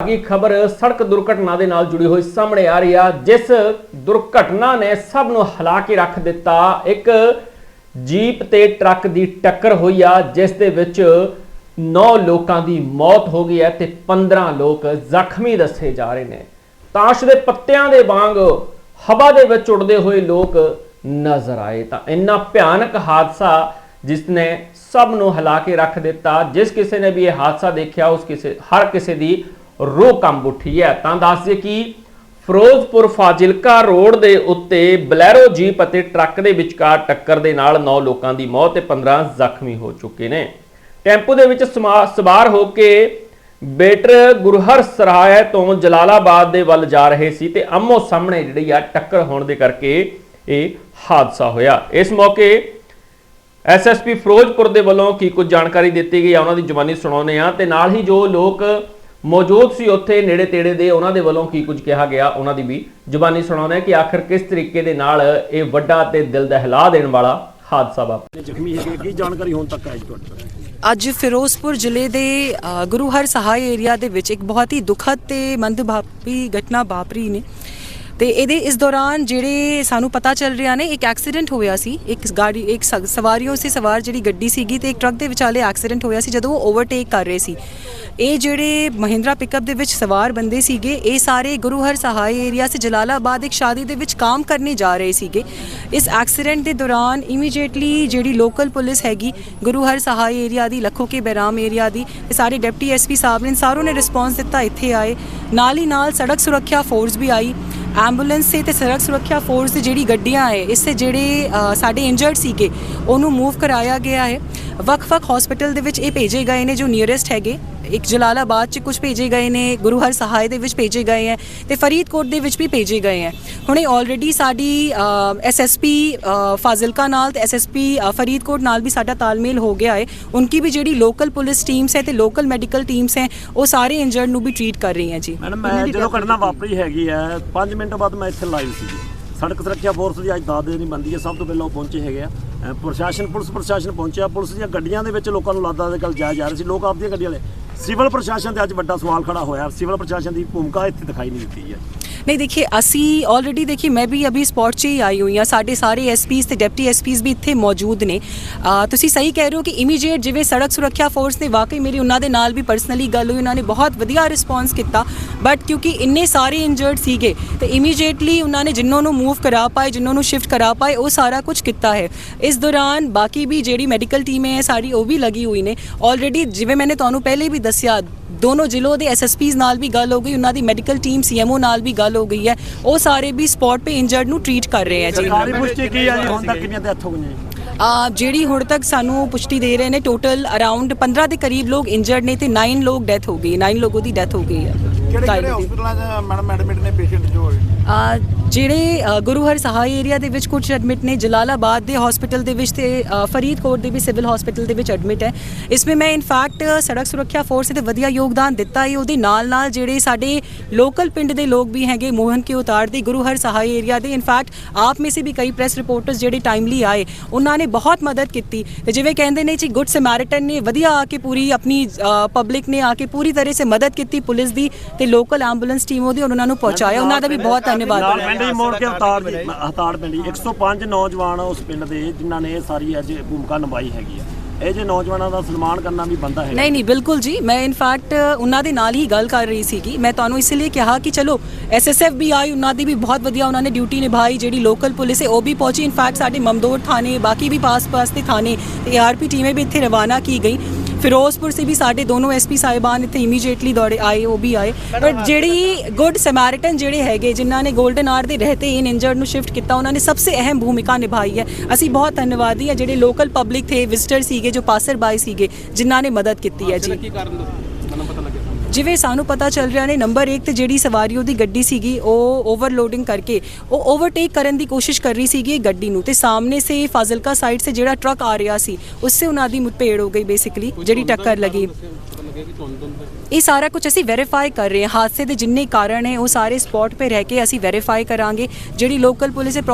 ਅਗੀ ਖਬਰ ਸੜਕ ਦੁਰਘਟਨਾ ਦੇ ਨਾਲ ਜੁੜੀ ਹੋਈ ਸਾਹਮਣੇ ਆ ਰਹੀ ਆ, ਜਿਸ ਦੁਰਘਟਨਾ ਨੇ ਸਭ ਨੂੰ ਹਿਲਾ ਕੇ ਰੱਖ ਦਿੱਤਾ। ਇੱਕ ਜੀਪ ਤੇ ਟਰੱਕ ਦੀ ਟੱਕਰ ਹੋਈ ਆ, ਜਿਸ ਦੇ ਵਿੱਚ 9 ਲੋਕਾਂ ਦੀ ਮੌਤ ਹੋ ਗਈ ਹੈ ਤੇ 15 ਲੋਕ ਜ਼ਖਮੀ ਦੱਸੇ ਜਾ ਰਹੇ ਨੇ। ਤਾਸ਼ ਦੇ ਪੱਤਿਆਂ ਦੇ ਵਾਂਗ ਹਵਾ ਦੇ ਵਿੱਚ ਉੱਡਦੇ ਹੋਏ ਲੋਕ ਨਜ਼ਰ ਆਏ। ਤਾਂ ਇੰਨਾ ਭਿਆਨਕ ਹਾਦਸਾ ਜਿਸ ਨੇ ਸਭ ਨੂੰ ਹਿਲਾ ਕੇ ਰੱਖ ਦਿੱਤਾ, ਜਿਸ ਕਿਸੇ ਨੇ ਵੀ ਇਹ ਹਾਦਸਾ ਦੇਖਿਆ, ਉਸ ਕਿਸੇ, ਹਰ ਕਿਸੇ ਦੀ ਰੂਹ ਕੰਬ ਉੱਠੀ ਹੈ। ਤਾਂ ਦੱਸ ਦਈਏ ਕਿ ਫਿਰੋਜ਼ਪੁਰ ਫਾਜ਼ਿਲਕਾ ਰੋਡ ਦੇ ਉੱਤੇ ਬਲੈਰੋ ਜੀਪ ਅਤੇ ਟਰੱਕ ਦੇ ਵਿਚਕਾਰ ਟੱਕਰ ਦੇ ਨਾਲ 9 ਲੋਕਾਂ ਦੀ ਮੌਤ ਤੇ 15 ਜ਼ਖਮੀ ਹੋ ਚੁੱਕੇ ਨੇ। ਟੈਂਪੂ ਦੇ ਵਿੱਚ ਸਮਾ- ਸਵਾਰ ਹੋ ਕੇ ਬੇਟਰ ਗੁਰਹਰ ਸਰਾਏ ਤੋਂ ਜਲਾਲਾਬਾਦ ਦੇ ਵੱਲ ਜਾ ਰਹੇ ਸੀ ਤੇ ਆਮੋ ਸਾਹਮਣੇ ਜਿਹੜੀ ਆ ਟੱਕਰ ਹੋਣ ਦੇ ਕਰਕੇ ਇਹ ਹਾਦਸਾ ਹੋਇਆ। ਇਸ ਮੌਕੇ ਐਸਐਸਪੀ ਫਿਰੋਜ਼ਪੁਰ ਦੇ ਵੱਲੋਂ ਕੀ ਕੁਝ ਜਾਣਕਾਰੀ ਦਿੱਤੀ ਗਈ ਆ, ਉਹਨਾਂ ਦੀ ਜ਼ੁਬਾਨੀ ਸੁਣਾਉਂਦੇ ਆ ਤੇ ਨਾਲ ਹੀ ਜੋ ਲੋਕ ਮੌਜੂਦ ਸੀ ਉੱਥੇ ਨੇੜੇ ਤੇੜੇ ਦੇ ਉਹਨਾਂ ਦੇ ਵੱਲੋਂ ਕੀ ਕੁਝ ਕਿਹਾ ਗਿਆ ਉਹਨਾਂ ਦੀ ਵੀ ਜ਼ੁਬਾਨੀ ਸੁਣਾਉਂਦੇ ਆ ਕਿ ਆਖਰ ਕਿਸ ਤਰੀਕੇ ਦੇ ਨਾਲ ਇਹ ਵੱਡਾ ਤੇ ਦਿਲ ਦਹਿਲਾ ਦੇਣ ਵਾਲਾ ਹਾਦਸਾ ਵਾਪਰਿਆ। ਜ਼ਖਮੀ ਹੈਗੇ ਕੀ ਜਾਣਕਾਰੀ ਹੁਣ ਤੱਕ ਆਈ ਜੀ ਤੁਹਾਡੇ ਤੱਕ ਅੱਜ ਫਿਰੋਜ਼ਪੁਰ ਜ਼ਿਲ੍ਹੇ ਦੇ ਗੁਰੂ ਹਰ ਸਹਾਇ ਏਰੀਆ ਦੇ ਵਿੱਚ ਇੱਕ ਬਹੁਤ ਹੀ ਦੁਖਦ ਤੇ ਮੰਦਭਾਗੀ ਘਟਨਾ ਵਾਪਰੀ ਨੇ। ਤੇ ਇਹਦੇ ਇਸ ਦੌਰਾਨ ਜਿਹੜੇ ਸਾਨੂੰ ਪਤਾ ਚੱਲ ਰਿਹਾ ਨੇ, ਇੱਕ ਐਕਸੀਡੈਂਟ ਹੋਇਆ ਸੀ, ਇੱਕ ਗਾੜੀ, ਇੱਕ ਸ- ਸਵਾਰੀਆਂ ਸੇ, ਸਵਾਰ ਜਿਹੜੀ ਗੱਡੀ ਸੀਗੀ ਤੇ ਇੱਕ ਟਰੱਕ ਦੇ ਵਿਚਾਲੇ ਐਕਸੀਡੈਂਟ ਹੋਇਆ ਸੀ ਜਦੋਂ ਉਹ ਓਵਰਟੇਕ ਕਰ ਰਹੇ ਸੀ। ਇਹ ਜਿਹੜੇ ਮਹਿੰਦਰਾ ਪਿਕਅਪ ਦੇ ਵਿੱਚ ਸਵਾਰ ਬੰਦੇ ਸੀਗੇ, ਇਹ ਸਾਰੇ ਗੁਰੂ ਹਰ ਸਹਾਇ ਏਰੀਆ ਸੇ, ਜਲਾਲਾਬਾਦ ਇੱਕ ਸ਼ਾਦੀ ਦੇ ਵਿੱਚ ਕੰਮ ਕਰਨੇ ਜਾ ਰਹੇ ਸੀਗੇ। ਇਸ ਐਕਸੀਡੈਂਟ ਦੇ ਦੌਰਾਨ ਇਮੀਡੀਏਟਲੀ ਜਿਹੜੀ ਲੋਕਲ ਪੁਲਿਸ ਹੈਗੀ ਗੁਰੂ ਹਰ ਸਹਾਇ ਏਰੀਆ ਦੀ ਲੱਖੋ ਕੇ ਬੈਰਾਮ ਏਰੀਆ ਦੀ ਇਹ ਸਾਰੇ ਡਿਪਟੀ ਐਸਪੀ ਸਾਹਿਬ ਨੇ ਸਾਰੋਂ ਨੇ ਰਿਸਪੌਂਸ ਦਿੱਤਾ, ਇੱਥੇ ਆਏ। ਨਾਲ ਹੀ ਨਾਲ ਸੜਕ ਸੁਰੱਖਿਆ ਫੋਰਸ ਵੀ ਆਈ। ਐਂਬੂਲੈਂਸ ਸੇ ਤੇ ਸੜਕ ਸੁਰੱਖਿਆ ਫੋਰਸ ਦੀ ਜਿਹੜੀ ਗੱਡੀਆਂ ਹੈ ਇਸ ਸੇ ਜਿਹੜੇ ਸਾਡੇ ਇੰਜਰਡ ਸੀਗੇ, ਉਹਨੂੰ ਮੂਵ ਕਰਾਇਆ ਗਿਆ ਹੈ। ਵੱਖ-ਵੱਖ ਹਸਪੀਟਲ ਦੇ ਵਿੱਚ ਇਹ ਭੇਜੇ ਗਏ ਨੇ ਜੋ ਨੀਅਰੈਸਟ ਹੈਗੇ। ਇੱਕ ਜਲਾਲਾਬਾਦ ਚ ਕੁਝ ਭੇਜੇ ਗਏ ਨੇ ਗੁਰੂ ਹਰ ਸਹਾਇ ਦੇ ਵਿੱਚ ਭੇਜੇ ਗਏ ਹੈ ਤੇ ਫਰੀਦਕੋਟ ਦੇ ਵਿੱਚ ਵੀ ਭੇਜੇ ਗਏ ਹੈ। ਹੁਣੇ ਆਲਰੇਡੀ ਸਾਡੀ ਐਸਐਸਪੀ ਫਾਜ਼ਿਲਕਾ ਨਾਲ ਤੇ ਐਸਐਸਪੀ ਫਰੀਦਕੋਟ ਨਾਲ ਵੀ ਸਾਡਾ ਤਾਲਮੇਲ ਹੋ ਗਿਆ ਹੈ। ਉਨਕੀ ਵੀ ਜਿਹੜੀ ਲੋਕਲ ਪੁਲਿਸ ਟੀਮਸ ਹੈ ਤੇ ਲੋਕਲ ਮੈਡੀਕਲ ਟੀਮਸ ਹੈ ਉਹ ਸਾਰੇ ਇੰਜਰਡ ਨੂੰ ਵੀ ਟ੍ਰੀਟ ਕਰ ਰਹੀ ਹੈ ਜੀ। ਮੈਡਮ ਮੈਂ ਜਦੋਂ ਘਟਨਾ ਵਾਪਰੀ ਹੈਗੀ ਹੈ 5 ਮਿੰਟ ਬਾਅਦ ਮੈਂ ਇੱਥੇ ਲਾਈਵ ਸੀ ਸੜਕ ਸੁਰੱਖਿਆ ਫੋਰਸ ਦੀ ਅੱਜ ਦਾਦੇ ਨਹੀਂ ਬੰਦੀ ਹੈ। ਸਭ ਤੋਂ ਪਹਿਲਾਂ ਉਹ ਪਹੁੰਚੇ ਹੈਗੇ ਆ। ਪ੍ਰਸ਼ਾਸਨ, ਪੁਲਿਸ ਪ੍ਰਸ਼ਾਸਨ ਪਹੁੰਚਿਆ। ਪੁਲਿਸ ਦੀਆਂ ਗੱਡੀਆਂ ਦੇ ਵਿੱਚ ਲੋਕਾਂ ਨੂੰ ਲਾਦਾ ਦੇ ਗੱਲ ਜਾਇਆ ਜਾ ਰਹੇ ਸੀ। ਲੋਕ ਆਪਦੀਆਂ ਗੱਡੀਆਂ ਵਾਲੇ ਸਿਵਲ ਪ੍ਰਸ਼ਾਸਨ ਤੇ ਅੱਜ ਵੱਡਾ ਸਵਾਲ ਖੜਾ ਹੋਇਆ। ਸਿਵਲ ਪ੍ਰਸ਼ਾਸਨ ਦੀ ਭੂਮਿਕਾ ਇੱਥੇ ਦਿਖਾਈ ਨਹੀਂ ਦਿੱਤੀ ਹੈ। ਨਹੀਂ देखिए ਅਸੀਂ ਆਲਰੇਡੀ ਦੇਖੀ ਮੈਂ ਵੀ ਅਭੀ ਸਪੌਟ 'ਚ ਹੀ ਆਈ ਹੋਈ ਆ ਸਾਡੇ ਸਾਰੇ ਐਸਪੀਸ ਤੇ ਡਿਪਟੀ ਐਸਪੀਸ ਵੀ ਇੱਥੇ ਮੌਜੂਦ ਨੇ। ਤੁਸੀਂ ਸਹੀ ਕਹਿ ਰਹੇ ਹੋ ਕਿ ਇਮੀਡੀਏਟ ਜਿਵੇਂ ਸੜਕ ਸੁਰੱਖਿਆ ਫੋਰਸ ਨੇ, ਵਾਕਈ ਮੇਰੀ ਉਹਨਾਂ ਦੇ ਨਾਲ ਵੀ ਪਰਸਨਲੀ ਗੱਲ ਹੋਈ, ਉਹਨਾਂ ਨੇ ਬਹੁਤ ਵਧੀਆ ਰਿਸਪੌਂਸ ਕੀਤਾ। ਬਟ ਕਿਉਂਕਿ ਇੰਨੇ ਸਾਰੇ ਇੰਜਰਡ ਸੀਗੇ, ਤੇ ਇਮੀਡੀਏਟਲੀ ਉਹਨਾਂ ਨੇ ਜਿਨ੍ਹਾਂ ਨੂੰ ਮੂਵ ਕਰਾ ਪਾਏ, ਜਿਨ੍ਹਾਂ ਨੂੰ ਸ਼ਿਫਟ ਕਰਾ ਪਾਏ, ਉਹ ਸਾਰਾ ਕੁਝ ਕੀਤਾ ਹੈ। ਇਸ ਦੌਰਾਨ ਬਾਕੀ ਵੀ ਜਿਹੜੀ ਮੈਡੀਕਲ ਟੀਮ ਹੈ, ਸਾਰੀ ਉਹ ਵੀ ਲੱਗੀ ਹੋਈ ਨੇ। ਆਲਰੇਡੀ ਜਿਵੇਂ ਮੈਨੇ ਤੁਹਾਨੂੰ ਪਹਿਲੇ ਵੀ ਦੱਸਿਆ ਦੋਨੋਂ ਜ਼ਿਲ੍ਹੋਂ ਦੇ ਐਸਐਸਪੀਸ ਨਾਲ ਵੀ ਗੱਲ ਹੋ ਗਈ ਉਹਨਾਂ ਦੀ ਮੈਡੀਕਲ ਟੀਮ ਸੀਐਮਓ ਨਾਲ ਵੀ ਗੱਲ ਹੋ ਗਈ ਹੈ। ਉਹ ਸਾਰੇ ਵੀ ਸਪੌਟ 'ਤੇ ਇੰਜਰਡ ਨੂੰ ਟ੍ਰੀਟ ਕਰ ਰਹੇ ਹੈ ਜੀ। ਸਰਕਾਰੀ ਪੁਸ਼ਟੀ ਕੀ ਜੀ? ਹੁਣ ਤੱਕ ਕਿੰਨੀਆਂ ਡੈਥ ਹੋ ਗਈਆਂ ਜੀ? ਆ ਜਿਹੜੀ ਹੁਣ ਤੱਕ ਸਾਨੂੰ ਪੁਸ਼ਟੀ ਦੇ ਰਹੇ ਨੇ ਟੋਟਲ ਅਰਾਊਂਡ 15 ਦੇ ਕਰੀਬ ਲੋਕ ਇੰਜਰਡ ਨੇ ਤੇ 9 ਲੋਕ ਡੈਥ ਹੋ ਗਈ 9 ਲੋਗੋਂ ਦੀ ਡੈਥ ਹੋ ਗਈ ਹੈ। ਕਿਹੜੇ ਕਿਹੜੇ। ਹਸਪੀਟਲਾਂ 'ਚ ਮੈਡਮ ਐਡਮਿਟ ਨੇ ਪੇਸ਼ੈਂਟ ਜੋ ਹੋਏ? ਆ ਜਿਹੜੇ ਗੁਰੂ ਹਰ ਸਹਾਇ ਏਰੀਆ ਦੇ ਵਿੱਚ ਕੁਝ ਐਡਮਿਟ ਨੇ ਜਲਾਲਾਬਾਦ ਦੇ ਹਸਪੀਟਲ ਦੇ ਵਿੱਚ ਤੇ ਫਰੀਦਕੋਟ ਦੇ ਵੀ ਸਿਵਲ ਹਸਪੀਟਲ ਦੇ ਵਿੱਚ ਐਡਮਿਟ ਹੈ। ਇਸ ਵਿੱਚ ਮੈਂ ਇਨਫੈਕਟ ਸੜਕ ਸੁਰੱਖਿਆ ਫੋਰਸ ਤੇ ਵਧੀਆ ਯੋਗਦਾਨ ਦਿੱਤਾ ਹੈ ਉਹਦੇ ਨਾਲ ਨਾਲ ਜਿਹੜੇ ਸਾਡੇ ਲੋਕਲ ਪਿੰਡ ਦੇ ਲੋਕ ਵੀ ਹੈਗੇ ਮੋਹਨ ਕੇ ਉਤਾਰ ਦੇ ਗੁਰੂ ਹਰ ਸਹਾਇ ਏਰੀਆ ਦੇ ਇਨਫੈਕਟ ਆਪ ਮੇ ਸੇ ਵੀ ਕਈ ਪ੍ਰੈਸ ਰਿਪੋਰਟਰਸ ਜਿਹੜੇ ਟਾਈਮਲੀ ਆਏ ਉਹਨਾਂ ਨੇ ਬਹੁਤ ਮਦਦ ਕੀਤੀ। ਤੇ ਜਿਵੇਂ ਕਹਿੰਦੇ ਨੇ ਜੀ ਗੁੱਡ ਸਮੈਰਿਟਨ ਨੇ ਵਧੀਆ ਆ ਕੇ ਪੂਰੀ ਆਪਣੀ ਪਬਲਿਕ ਨੇ ਆ ਕੇ ਪੂਰੀ ਤਰ੍ਹਾਂ ਸੇ ਮਦਦ ਕੀਤੀ ਪੁਲਿਸ ਦੀ ਤੇ ਲੋਕਲ ਐਂਬੂਲੈਂਸ ਟੀਮ ਉਹਦੀ ਉਹਨਾਂ ਨੂੰ ਪਹੁੰਚਾਇਆ। ਉਹਨਾਂ ਦਾ ਵੀ ਬਹੁਤ ਧੰਨਵਾਦ। ਪਿੰਡ ਹੀ ਮੋੜ ਕੇ ਅਵਤਾਰ ਜੀ ਹਤਾੜ ਪਿੰਡ ਹੀ 105 ਨੌਜਵਾਨ ਉਸ ਪਿੰਡ ਦੇ ਜਿਨ੍ਹਾਂ ਨੇ ਇਹ ਸਾਰੀ ਅੱਜ ਭੂਮਿਕਾ ਨਿਭਾਈ ਹੈਗੀ ਆ। ਇਹ ਜੇ ਨੌਜਵਾਨਾਂ ਦਾ ਸਨਮਾਨ ਕਰਨਾ ਵੀ ਬੰਦਾ ਹੈ ਨਹੀਂ ਨਹੀਂ ਬਿਲਕੁਲ ਜੀ। ਮੈਂ ਇਨਫੈਕਟ ਉਹਨਾਂ ਦੇ ਨਾਲ ਹੀ ਗੱਲ ਕਰ ਰਹੀ ਸੀਗੀ। ਮੈਂ ਤੁਹਾਨੂੰ ਇਸ ਲਈ ਕਿਹਾ ਕਿ ਚਲੋ ਐਸਐਸਐਫ ਵੀ ਆਈ ਉਹਨਾਂ ਦੀ ਵੀ ਬਹੁਤ ਵਧੀਆ ਉਹਨਾਂ ਨੇ ਡਿਊਟੀ ਨਿਭਾਈ ਜਿਹੜੀ ਲੋਕਲ ਪੁਲਿਸ ਹੈ ਉਹ ਵੀ ਪਹੁੰਚੀ। ਇਨਫੈਕਟ ਸਾਡੇ ਮਮਦੋੜ ਥਾਣੇ ਬਾਕੀ ਵੀ ਪਾਸ-ਪਾਸ ਦੇ ਥਾਣੇ ਤੇ ਆਰਪੀ ਟੀਮੇ ਵੀ ਇੱਥੇ ਰਵਾਨਾ ਕੀ ਗਈ। ਫਿਰੋਜ਼ਪੁਰ ਸੇ ਵੀ ਸਾਡੇ ਦੋਨੋਂ ਐਸਪੀ ਸਾਹਿਬਾਨ ਇੱਥੇ ਇਮੀਡੀਏਟਲੀ ਦੌੜੇ ਆਏ ਉਹ ਵੀ ਆਏ। ਪਰ ਜਿਹੜੀ ਗੁੱਡ ਸਮੈਰਿਟਨ ਜਿਹੜੇ ਹੈਗੇ ਜਿਨ੍ਹਾਂ ਨੇ 골ਡਨ ਆਰ ਦੇ ਰਹਤੇ ਇਨ ਇੰਜਰਡ ਨੂੰ ਸ਼ਿਫਟ ਕੀਤਾ ਉਹਨਾਂ ਨੇ ਸਭ ਤੋਂ ਅਹਿਮ ਭੂਮਿਕਾ ਨਿਭਾਈ ਹੈ। ਅਸੀਂ ਬਹੁਤ ਧੰਨਵਾਦੀ ਹਾਂ ਜਿਹੜੇ ਲੋਕਲ ਪਬਲਿਕ ਥੇ ਵਿਜ਼ਿਟਰ ਸੀਗੇ ਜੋ ਪਾਸਰ ਬਾਈ ਸੀਗੇ ਜਿਨ੍ਹਾਂ ਨੇ ਮਦਦ ਕੀਤੀ ਹੈ ਜੀ। ਜਿਵੇਂ ਸਾਨੂੰ ਪਤਾ ਚੱਲ ਰਿਹਾ ਨੇ ਨੰਬਰ 1 ਤੇ ਜਿਹੜੀ ਸਵਾਰੀ ਉਹਦੀ ਗੱਡੀ ਸੀਗੀ ਉਹ ਓਵਰਲੋਡਿੰਗ ਕਰਕੇ ਉਹ ਓਵਰਟੇਕ ਕਰਨ ਦੀ ਕੋਸ਼ਿਸ਼ ਕਰ ਰਹੀ ਸੀਗੀ ਗੱਡੀ ਨੂੰ ਤੇ ਸਾਹਮਣੇ ਸੇ ਫਾਜ਼ਿਲਕਾ ਸਾਈਡ ਸੇ ਜਿਹੜਾ ਟਰੱਕ ਆ ਰਿਹਾ ਸੀ ਉਸਸੇ ਉਹਨਾਂ ਦੀ ਮੁੱਠਭੇੜ ਹੋ ਗਈ ਬੇਸਿਕਲੀ ਜਿਹੜੀ ਟੱਕਰ ਲੱਗੀ। ਇਹ ਸਾਰਾ ਕੁਝ ਅਸੀਂ ਵੈਰੀਫਾਈ ਕਰ ਰਹੇ ਹਾਂ ਹਾਦਸੇ ਦੇ ਜਿੰਨੇ ਕਾਰਨ ਹੈ ਉਹ ਸਾਰੇ ਸਪੌਟ 'ਤੇ ਰਹਿ ਕੇ ਅਸੀਂ ਵੈਰੀਫਾਈ ਕਰਾਂਗੇ। ਜਿਹੜੀ ਲੋਕਲ ਪੁਲਿਸ ਹੈ